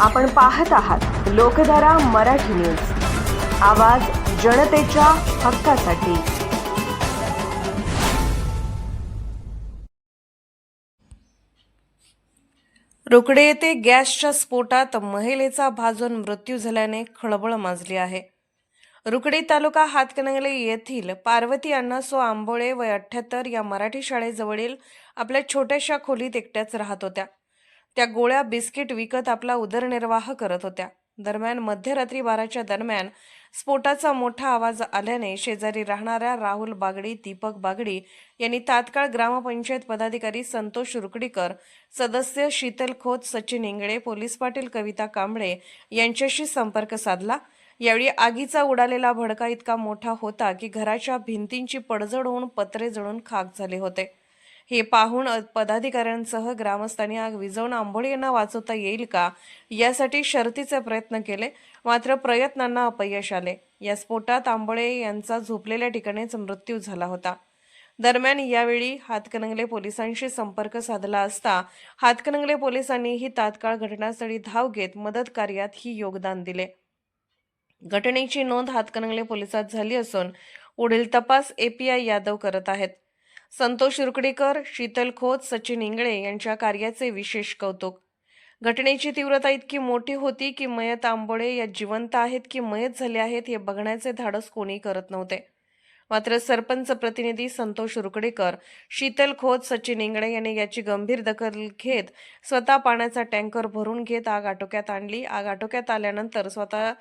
आपण पाहत आहात लोकधारा मराठी न्यूज. आवाज जनतेच्या हक्कासाठी. रोकडे येथे गॅसच्या स्फोटात महिलेचा भाजून मृत्यू झाल्याने खळबळ माजली आहे. रुकडी तालुका हातकणंगले येथील पार्वती अण्णासो आंबोळे वय अठ्ठ्याहत्तर या मराठी शाळेजवळील आपल्या छोट्याशा खोलीत एकट्याच राहत होत्या. त्या गोळ्या बिस्किट विकत आपला उदरनिर्वाह करत होत्या. दरम्यान मध्यरात्री बाराच्या दरम्यान स्फोटाचा मोठा आवाज आल्याने शेजारी राहणाऱ्या राहुल बागडी दीपक बागडी यांनी तात्काळ ग्रामपंचायत पदाधिकारी संतोष रुकडीकर सदस्य शीतल खोत सचिन इंगळे पोलीस पाटील कविता कांबळे यांच्याशी संपर्क साधला. यावेळी आगीचा उडालेला भडका इतका मोठा होता की घराच्या भिंतींची पडझड होऊन पत्रे जळून खाक झाले होते. हे पाहून पदाधिकाऱ्यांसह ग्रामस्थांनी आग विझवून आंबोळी यांना वाचवता येईल का? यासाठी शर्तीचे प्रयत्न केले. मात्र प्रयत्नांना अपयश आले. या स्फोटात आंबोळे यांचा झोपलेल्या ठिकाणीच मृत्यू झाला होता. दरम्यान यावेळी हातकणंगले पोलिसांशी संपर्क साधला असता हातकणंगले पोलिसांनीही तात्काळ घटनास्थळी धाव घेत मदत कार्यात ही योगदान दिले. घटनेची नोंद हातकणंगले पोलिसात झाली असून पुढील तपास एपीआय यादव करत आहेत. संतोष रुकडीकर शीतल खोत सचिन इंगळे यांच्या कार्याचे विशेष कौतुक. घटनेची तीव्रता इतकी मोठी होती की मयत आंबोळे या जिवंत आहेत की मयत झाले आहेत हे बघण्याचे धाडस कोणी करत नव्हते. मात्र सरपंच प्रतिनिधी संतोष रुकडेकर शीतल खोत सचिन इंगळे यांनी याची गंभीर दखल घेत स्वतः पाण्याचा टँकर भरून घेत आग आटोक्यात आणली. आग आटोक्यात आल्यानंतर स्वतः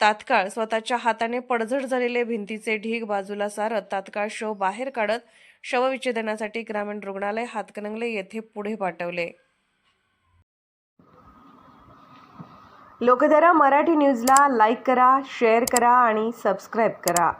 तात्काळ स्वतःच्या हाताने पडझड झालेले भिंतीचे ढीग बाजूला सारत तात्काळ शव बाहेर काढत शवविच्छेदनासाठी ग्रामीण रुग्णालय हातकणंगले येथे पुढे पाठवले. लोकधारा मराठी न्यूजला लाईक करा शेअर करा आणि सबस्क्राईब करा.